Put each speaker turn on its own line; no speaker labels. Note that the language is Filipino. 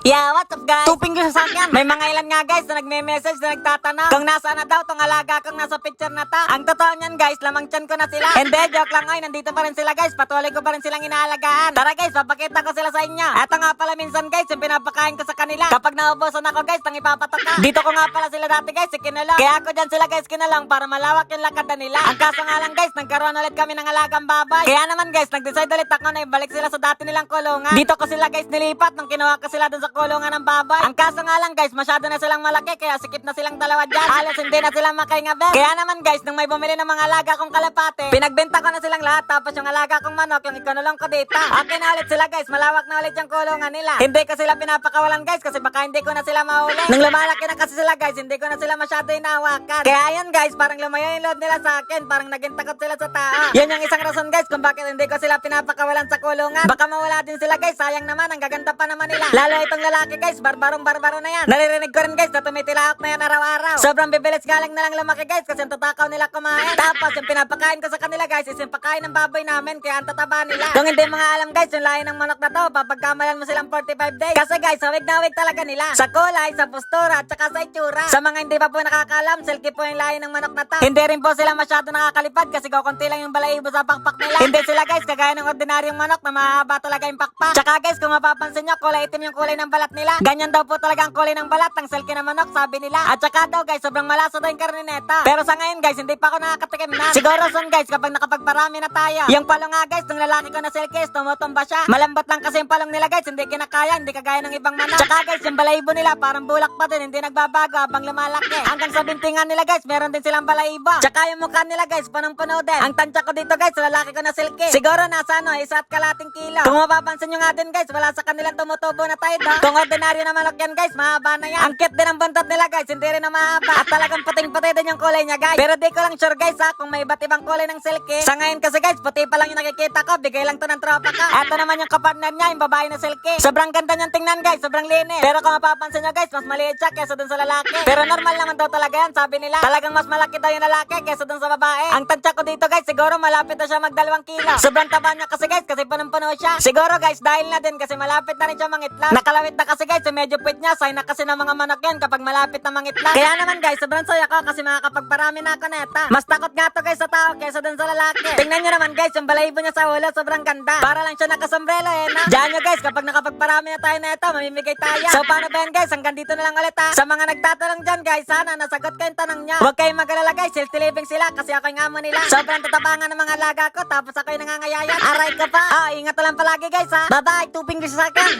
Yeah, what's up guys? Tuping ko sa sakyan. May mga ilan nga guys na nagme-message na nagtatanong kung nasaan na daw tong alaga kong nasa picture na ta. Ang totoo niyan guys, lamang tiyan ko na sila. Hindi, joke lang ay, nandito pa rin sila guys. Patuloy ko pa rin silang inaalagaan. Tara guys, papakita ko sila sa inyo. Eto nga pala minsan guys, yung pinapakain ko sa kanila. Kapag naubusan ako guys, tang ipapatok ka. Dito ko nga pala sila dati guys, si Kinulong. Kaya ako dyan sila guys kinulong para malawak yung lakad nila. Ang kaso nga lang guys, nagkaroon ulit kami ng alagang baboy. Kaya naman guys, nag-decide ulit ako na ibalik sila sa dati nilang kulungan. Dito ko sila guys nilipat nung kinuha ko sila dun sa kulungan ng baboy. Ang kaso nga lang guys, masyado na silang malaki kaya sikip na silang dalawa dyan. Halos hindi na sila makaingabe. Kaya naman guys, nung may bumili ng mga alaga kong kalapate, pinagbenta ko na silang lahat tapos yung alaga kong manok, yung ikonulong ko dito. Okay na ulit sila guys, malawak na ulit yung kulungan nila. Hindi ko sila pinapakawalan guys kasi baka hindi ko na sila mahuli. Nung lumalaki na kasi sila guys, hindi ko na sila masyado inawakan. Kaya ayun guys, parang lumayo yung load nila sa akin, parang naging takot sila sa tao. Yan yung isang rason guys kung bakit hindi ko sila pinapakawalan sa kulungan. Baka mawala din sila guys, sayang naman, ang gaganda pa naman nila. Lalo itong lalaki guys, barbarong barbaro na yan. Naririnig ko rin guys na tumitilahok na yan araw-araw. Sobrang bibilis nga lang na lang lumaki guys kasi ang tatakaw nila kumain. Tapos yung pinapakain ko sa kanila guys is yung pagkain ng baboy namin kaya ang tataba nila. Kung hindi mga alam guys, yung lahi ng manok na to, papagkamalan mo silang 45 days. Kasi guys, hawig na hawig talaga nila. Sa kulay, sa postura, at saka sa itsura. Sa mga hindi pa po nakakalam, silky po yung lahi ng manok na to. Hindi rin po sila masyado nakakalipad kasi kukunti lang yung balahibo sa pakpak nila. Hindi sila guys, kagaya ng ordinaryong manok na mahaba talaga yung pakpak. Tsaka guys, kung mapapansin nyo, kulay itim yung kulay ng balat nila. Ganyan daw po talaga ang kulay ng balat ng silky na manok, sabi nila. At tsaka daw guys, sobrang malasa daw yung karne neta. Pero sa ngayon guys, hindi pa ako nakakatikim na. Siguro son guys, kapag nakapagparami na tayo. Yung palong nga guys, ng lalaki ko na silky, tumutumba siya. Malambot lang kasi yung palong nila guys, hindi kinakaya, hindi kagaya ng ibang manok. Tsaka guys, yung balahibo nila parang bulak pa din, hindi nagbabago habang lumalaki. Hanggang sa bintingan nila guys, meron din silang balahibo. Tsaka yung mukha nila guys, panong-puno din. Ang tansya ko dito guys, lalaki ko na silky. Siguro nasa ano, isa at kalating kilo. Kung mapapansin nyo nga din guys, wala sa kanilang tumutubo na tayo. Kung ordinaryo na manok yan guys, mahaba na yan. Ang cute din ang buntot nila guys, hindi rin na mahaba. At talagang puting-puti din yung kulay niya guys. Pero di ko lang sure guys ha, kung may iba't ibang kulay ng silky. Sa ngayon kasi guys, puti pa lang yung nakikita ko, bigay lang to ng tropa ka. Ito naman yung kapartner niya, yung babae na silky. Sobrang ganda niyang tingnan guys, sobrang linis. Pero kung mapapansin nyo guys, mas maliit siya kesa dun sa lalaki. Pero normal naman daw talaga yan, sabi nila. Talagang mas malaki daw yung lalaki kesa dun sa babae. Ang tansya ko dito guys, siguro malapit na siya magdalawang kilo. Sobrang taba niya kasi guys, kasi punong-puno siya. Siguro guys, dahil na din kasi malapit na rin siya mangitlog. Nakalawit na kasi guys, so medyo puwit niya, sign na kasi ng mga manok yan kapag malapit na mangitlog. Kaya naman guys, sobrang saya ko kasi makakapagparami na ako neta. Mas takot nga to guys sa tao kesa dun sa lalaki. Tingnan nyo naman guys, yung balahibo niya sa ulo, sobrang ganda. Para lang siya nakasombrelo eh na. Diyan nyo guys, kapag nakapagparami na tayo neta, mamimigay tayo. So paano ba yan guys, hanggang dito na lang ulit ha. Sa mga nagtatanong dyan guys, sana nasagot ko tanong niya. Huwag kayong mag-alala guys, healthy living sila kasi ako yung amo nila. Sobrang tatapangan ng mga alaga ko, tapos ako yung nangangayayat. Aray ko pa. Oh, ingat lang palagi guys ha. Bye-bye, two fingers sa akin.